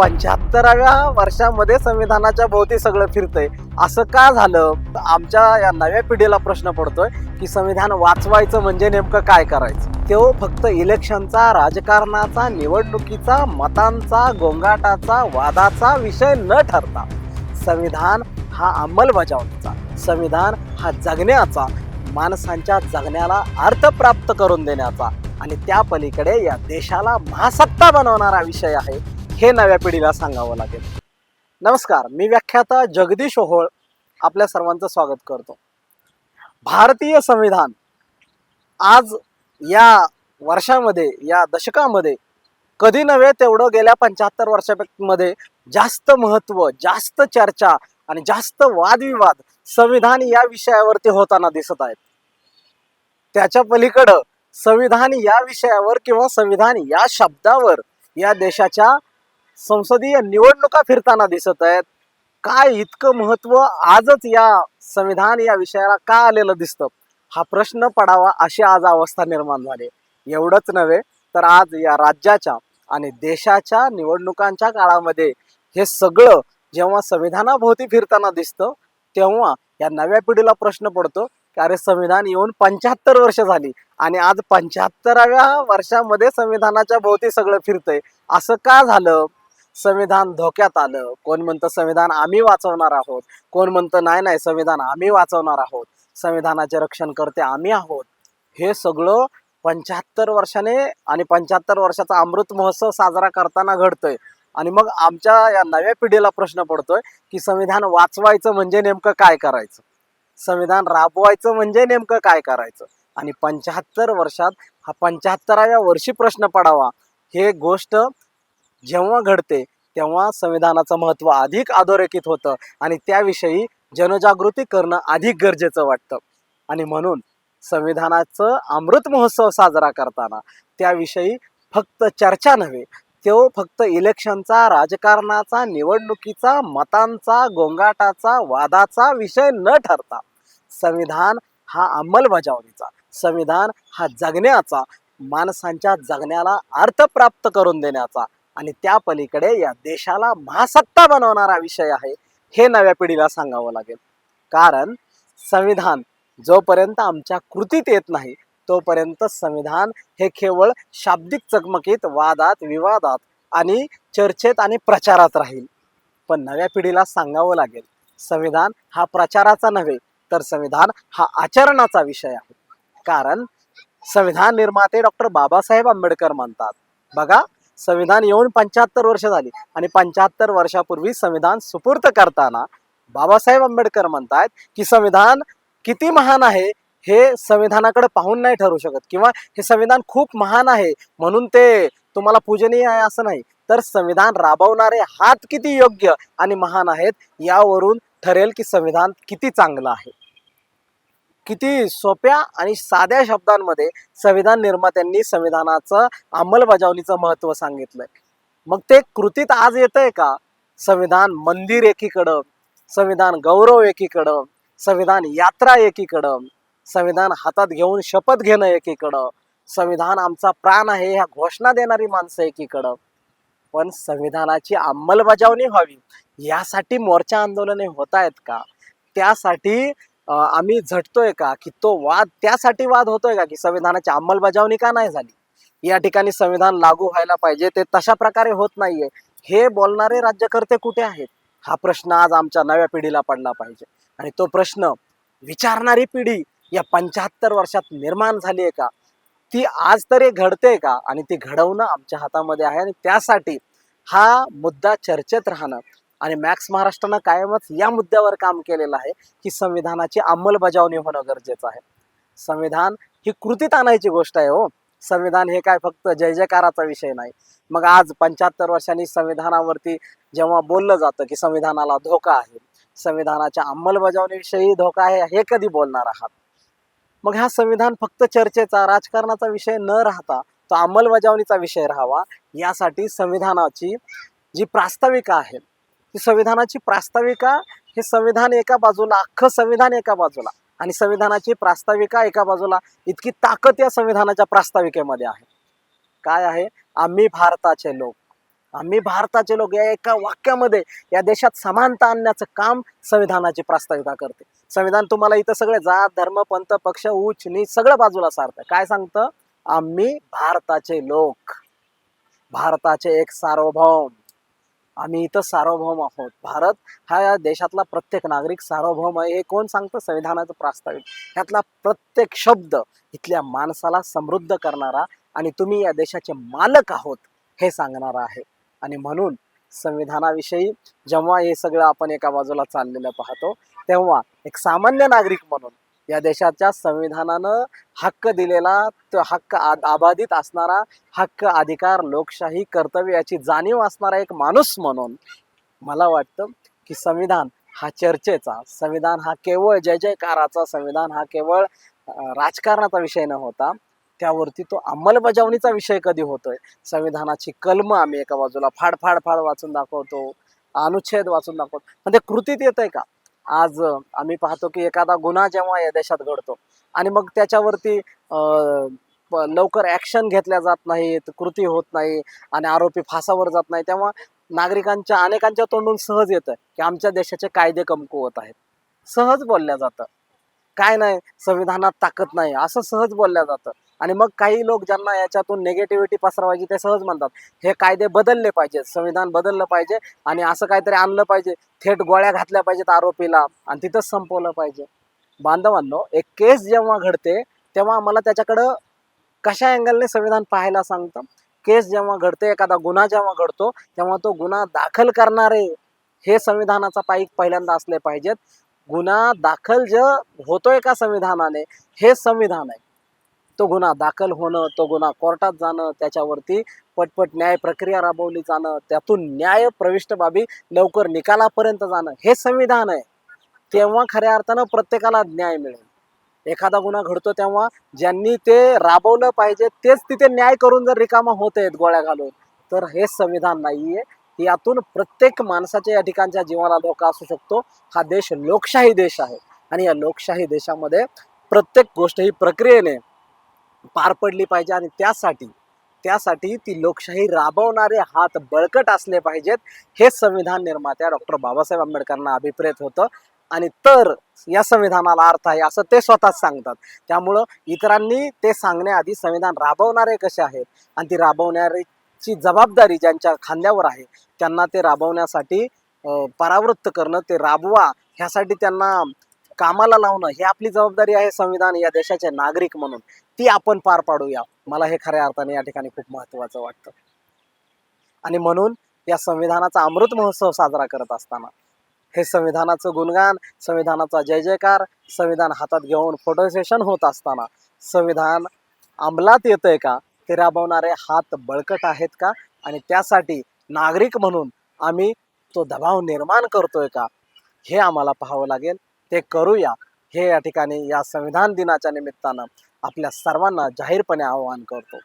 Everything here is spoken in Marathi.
पंच्याहत्तराव्या वर्षामध्ये संविधानाच्या भोवती सगळं फिरतंय. असं का झालं? आमच्या या नव्या पिढीला प्रश्न पडतोय की संविधान वाचवायचं म्हणजे नेमकं काय करायचं? तो फक्त इलेक्शनचा राजकारणाचा निवडणुकीचा मतांचा गोंगाटाचा वादाचा विषय न ठरता संविधान हा अंमलबजावणीचा संविधान हा जगण्याचा माणसांच्या जगण्याला अर्थ प्राप्त करून देण्याचा आणि त्या पलीकडे या देशाला महासत्ता बनवणारा विषय आहे. हे नव्या पिढीला सांगावं लागेल. नमस्कार मी व्याख्याता जगदीश ओहोळ आपल्या सर्वांचं स्वागत करतो. भारतीय संविधान आज या वर्षामध्ये या दशकामध्ये कधी नव्हे तेवढं गेल्या पंच्याहत्तर वर्षामध्ये जास्त महत्त्व जास्त चर्चा आणि जास्त वादविवाद संविधान या विषयावरती होताना दिसत आहेत. त्याच्या पलीकडं संविधान या विषयावर किंवा संविधान या शब्दावर या देशाच्या संसदीय निवडणुका फिरताना दिसत आहेत. काय इतकं महत्त्व आजच या संविधान या विषयाला का आलेलं दिसतं? हा प्रश्न पडावा अशी आज अवस्था निर्माण झाली. एवढंच नव्हे तर आज या राज्याच्या आणि देशाच्या निवडणुकांच्या काळामध्ये हे सगळं जेव्हा संविधानाभोवती फिरताना दिसतं तेव्हा या नव्या पिढीला प्रश्न पडतो की अरे संविधान येऊन पंच्याहत्तर वर्ष झाली आणि आज पंच्याहत्तराव्या वर्षामध्ये संविधानाच्या भोवती सगळं फिरतंय. असं का झालं? संविधान धोक्यात आलं. कोण म्हणतं संविधान आम्ही वाचवणार आहोत? कोण म्हणतं नाही नाही संविधान आम्ही वाचवणार आहोत? संविधानाचे रक्षण करते आम्ही आहोत. हे सगळं पंच्याहत्तर वर्षाने आणि पंच्याहत्तर वर्षाचा अमृत महोत्सव साजरा करताना घडतोय. आणि मग आमच्या या नव्या पिढीला प्रश्न पडतोय की संविधान वाचवायचं म्हणजे नेमकं काय करायचं? संविधान राबवायचं म्हणजे नेमकं काय करायचं? आणि पंच्याहत्तर वर्षात हा पंच्याहत्तराव्या वर्षी प्रश्न पडावा. हे गोष्ट जेव्हा घडते तेव्हा संविधानाचं महत्त्व अधिक अधोरेखित होतं आणि त्याविषयी जनजागृती करणं अधिक गरजेचं वाटतं. आणि म्हणून संविधानाचं अमृत महोत्सव साजरा करताना त्याविषयी फक्त चर्चा नव्हे तो फक्त इलेक्शनचा राजकारणाचा निवडणुकीचा मतांचा गोंगाटाचा वादाचा विषय न ठरता संविधान हा अंमलबजावणीचा संविधान हा जगण्याचा माणसांच्या जगण्याला अर्थ प्राप्त करून देण्याचा आणि त्या पलीकडे या देशाला महासत्ता बनवणारा विषय आहे हे नव्या पिढीला सांगावं लागेल. कारण संविधान जोपर्यंत आमच्या कृतीत येत नाही तोपर्यंत संविधान हे केवळ शाब्दिक चकमकीत वादात विवादात आणि चर्चेत आणि प्रचारात राहील. पण नव्या पिढीला सांगावं लागेल संविधान हा प्रचाराचा नव्हे तर संविधान हा आचरणाचा विषय आहे. कारण संविधान निर्माते डॉक्टर बाबासाहेब आंबेडकर म्हणतात बघा संविधान येऊन पंच्याहत्तर वर्ष झाली. आणि पंच्याहत्तर वर्षापूर्वी संविधान सुपूर्त करताना बाबासाहेब आंबेडकर म्हणतात की संविधान किती महान आहे हे संविधानाकडे पाहून नाही ठरू शकत. किंवा हे संविधान खूप महान आहे म्हणून ते तुम्हाला पूजनीय आहे असं नाही. तर संविधान राबवणारे हात किती योग्य आणि महान आहेत यावरून ठरेल की संविधान किती चांगलं आहे. किती सोप्या आणि साध्या शब्दांमध्ये संविधान निर्मात्यांनी संविधानाचं अंमलबजावणीचं महत्त्व सांगितलंय. मग ते कृतीत आज येतंय का? संविधान मंदिर एकीकडं संविधान गौरव एकीकडं संविधान यात्रा एकीकडं संविधान हातात घेऊन शपथ घेणं एकीकडं संविधान आमचा प्राण आहे ह्या घोषणा देणारी माणसं एकीकडं. पण संविधानाची अंमलबजावणी व्हावी यासाठी मोर्चा आंदोलने होत आहेत का? त्यासाठी आम्ही झटतोय का? की तो वाद त्यासाठी वाद होतोय का? की संविधानाची अंमलबजावणी का नाही झाली? या ठिकाणी संविधान लागू व्हायला पाहिजे. ते तशा प्रकारे होत नाहीये. हे बोलणारे राज्यकर्ते कुठे आहेत? हा प्रश्न आज आमच्या नव्या पिढीला पडला पाहिजे. आणि तो प्रश्न विचारणारी पिढी या पंच्याहत्तर वर्षात निर्माण झाली आहे का? ती आज तरी घडते का? आणि ती घडवणं आमच्या हातामध्ये आहे. आणि त्यासाठी हा मुद्दा चर्चेत राहणं आणि मॅक्स महाराष्ट्रानं कायमच या मुद्द्यावर काम केलेलं आहे की संविधानाची अंमलबजावणी होणं गरजेचं आहे. संविधान ही कृतीत आणायची गोष्ट आहे हो. संविधान हे काय फक्त जय जयकाराचा विषय नाही. मग आज पंच्याहत्तर वर्षांनी संविधानावरती जेव्हा बोललं जातं की संविधानाला धोका आहे संविधानाच्या अंमलबजावणीविषयी धोका आहे हे कधी बोलणार आहात? मग हा संविधान फक्त चर्चेचा राजकारणाचा विषय न राहता तो अंमलबजावणीचा विषय राहावा यासाठी संविधानाची जी प्रास्ताविका आहे ती संविधानाची प्रास्ताविका हे संविधान एका बाजूला अख्खं संविधान एका बाजूला. आणि संविधानाची प्रास्ताविका एका बाजूला इतकी ताकद या संविधानाच्या प्रास्ताविकेमध्ये आहे. काय आहे? आम्ही भारताचे लोक. आम्ही भारताचे लोक या एका वाक्यामध्ये या देशात समानता आणण्याचं काम संविधानाची प्रास्ताविका करते. संविधान तुम्हाला इथं सगळे जात धर्म पंथ पक्ष उच्च नीच सगळं बाजूला सारतं. काय सांगतं? आम्ही भारताचे लोक. भारताचे एक सार्वभौम. आम्ही इथं सार्वभौम आहोत. भारत हा या देशातला प्रत्येक नागरिक सार्वभौम आहे हे कोण सांगतं? संविधानाचं प्रास्ताविक. ह्यातला प्रत्येक शब्द इथल्या माणसाला समृद्ध करणारा आणि तुम्ही या देशाचे मालक आहोत हे सांगणारा आहे. आणि म्हणून संविधानाविषयी जेव्हा हे सगळं आपण एका बाजूला चाललेलं पाहतो तेव्हा एक सामान्य नागरिक म्हणून या देशाच्या संविधानानं हक्क दिलेला तो हक्क अबाधित असणारा हक्क अधिकार लोकशाही कर्तव्य याची जाणीव असणारा एक माणूस म्हणून मला वाटतं की संविधान हा चर्चेचा संविधान हा केवळ जय जयकाराचा संविधान हा केवळ राजकारणाचा विषय न होता त्यावरती तो अंमलबजावणीचा विषय कधी होतोय? संविधानाची कलम आम्ही एका बाजूला फाड फाड फाड वाचून दाखवतो अनुच्छेद वाचून दाखवतो. पण ते कृतीत येत आहे का? आज आम्ही पाहतो की एखादा गुन्हा जेव्हा या देशात घडतो आणि मग त्याच्यावरती अं, लवकर ऍक्शन घेतल्या जात नाहीत कृती होत नाही आणि आरोपी फासावर जात नाही तेव्हा नागरिकांच्या अनेकांच्या तोंडून सहज येतं की आमच्या देशाचे कायदे कमकुवत आहेत. सहज बोलल्या जातं. काय नाही संविधानात ताकद नाही असं सहज बोलल्या जातं. आणि मग काही लोक ज्यांना याच्यातून निगेटिव्हिटी पसरवायची ते सहज म्हणतात हे कायदे बदलले पाहिजेत संविधान बदललं पाहिजे आणि असं काहीतरी आणलं पाहिजे थेट गोळ्या घातल्या पाहिजेत आरोपीला आणि तिथंच संपवलं पाहिजे. बांधवांनो एक केस जेव्हा घडते तेव्हा मला त्याच्याकडं कशा अँगलने संविधान पाहायला सांगतं? केस जेव्हा घडते एखादा गुन्हा जेव्हा घडतो तेव्हा तो गुन्हा दाखल करणारे हे संविधानाचा पाईक पहिल्यांदा असले पाहिजेत. गुन्हा दाखल जे होतोय का संविधानाने हे संविधान आहे. तो गुन्हा दाखल होणं तो गुन्हा कोर्टात जाणं त्याच्यावरती पटपट न्याय प्रक्रिया राबवली जाणं त्यातून न्याय प्रविष्ट बाबी लवकर निकालापर्यंत जाणं हे संविधान आहे. तेव्हा खऱ्या अर्थानं प्रत्येकाला न्याय मिळेल. एखादा गुन्हा घडतो तेव्हा ज्यांनी ते राबवलं पाहिजे तेच तिथे न्याय करून जर रिकामा होत आहेत गोळ्या घालून तर हे संविधान नाहीये. यातून प्रत्येक माणसाच्या या ठिकाणच्या जीवाला धोका असू शकतो. हा देश लोकशाही देश आहे. आणि या लोकशाही देशामध्ये प्रत्येक गोष्ट ही प्रक्रियेने पार पडली पाहिजे आणि त्यासाठी त्यासाठी ती लोकशाही राबवणारे हात बळकट असले पाहिजेत हे संविधान निर्मात्या डॉक्टर बाबासाहेब आंबेडकरांना अभिप्रेत होतं. आणि तर या संविधानाला अर्थ आहे असं ते स्वतःच सांगतात. त्यामुळं इतरांनी ते सांगण्याआधी संविधान राबवणारे कसे आहेत? आणि ती राबवणाऱ्याची जबाबदारी ज्यांच्या खांद्यावर आहे त्यांना ते राबवण्यासाठी परावृत्त करणं ते राबवा ह्यासाठी त्यांना कामाला लावणं ही आपली जबाबदारी आहे संविधान या देशाचे नागरिक म्हणून. ती आपण पार पाडूया. मला हे खऱ्या अर्थाने या ठिकाणी खूप महत्वाचं वाटतं. आणि म्हणून या संविधानाचा अमृत महोत्सव साजरा करत असताना हे संविधानाचं गुणगान संविधानाचा जय जयकार संविधान हातात घेऊन फोटो सेशन होत असताना संविधान अंमलात येतंय का? ते राबवणारे हात बळकट आहेत का? आणि त्यासाठी नागरिक म्हणून आम्ही तो दबाव निर्माण करतोय का? हे आम्हाला पाहावं लागेल. ते करूया हे या ठिकाणी या संविधान दिनाच्या निमित्तानं आपल्या सर्वांना जाहीरपणे आवाहन करतो.